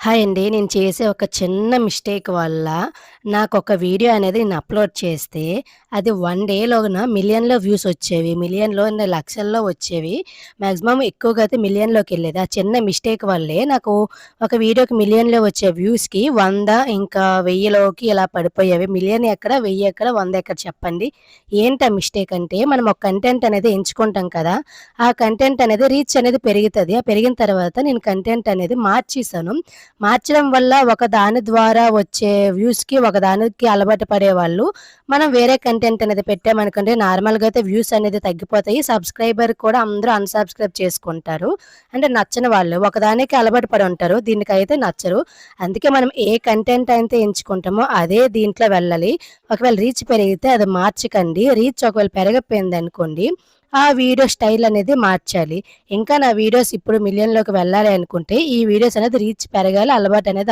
Hi అండి. నేను చేసే ఒక చిన్న మిస్టేక్ వల్ల నాకు ఒక వీడియో అనేది నేను అప్‌లోడ్ చేస్తే, అది వన్ డేలోన మిలియన్‌లో వ్యూస్ వచ్చేవి. మిలియన్‌లో లక్షల్లో వచ్చేవి. మ్యాక్సిమం ఎక్కువగా అయితే మిలియన్లోకి వెళ్ళేది ఆ చిన్న మిస్టేక్ వల్లే నాకు ఒక వీడియోకి మిలియన్‌లో వచ్చే వ్యూస్‌కి వంద ఇంకా 1000లోకి ఇలా పడిపోయేవి. మిలియన్ ఎక్కడ, వెయ్యి ఎక్కడ, వంద ఎక్కడ చెప్పండి. ఏంటి ఆ మిస్టేక్ అంటే మనం ఒక కంటెంట్ అనేది ఎంచుకుంటాం కదా! ఆ కంటెంట్ అనేది రీచ్ అనేది పెరుగుతుంది ఆ పెరిగిన తర్వాత నేను కంటెంట్ అనేది మార్చేసాను. మార్చడం వల్ల ఒక దాని ద్వారా వచ్చే వ్యూస్‌కి, ఒక దానికి అలవాటు పడేవాళ్ళు, మనం వేరే కంటెంట్ అనేది పెట్టామనుకోండి నార్మల్‌గా అయితే వ్యూస్ అనేది తగ్గిపోతాయి. సబ్స్క్రైబర్ కూడా అందరూ అన్‌సబ్స్క్రైబ్ చేసుకుంటారు. అంటే నచ్చని వాళ్ళు. ఒకదానికి అలవాటు పడి ఉంటారు. దీనికైతే నచ్చరు. అందుకే మనం ఏ కంటెంట్ అయితే ఎంచుకుంటామో అదే దీంట్లో వెళ్ళాలి. ఒకవేళ రీచ్ పెరిగితే అది మార్చకండి. రీచ్ ఒకవేళ పెరగకపోయిందనుకోండి, ఆ వీడియో స్టైల్ అనేది మార్చాలి. ఇంకా నా వీడియోస్ ఇప్పుడు మిలియన్‌లోకి వెళ్ళాలి అనుకుంటే, ఈ వీడియోస్ అనేది రీచ్ పెరగాలి. అలవాటు అనేది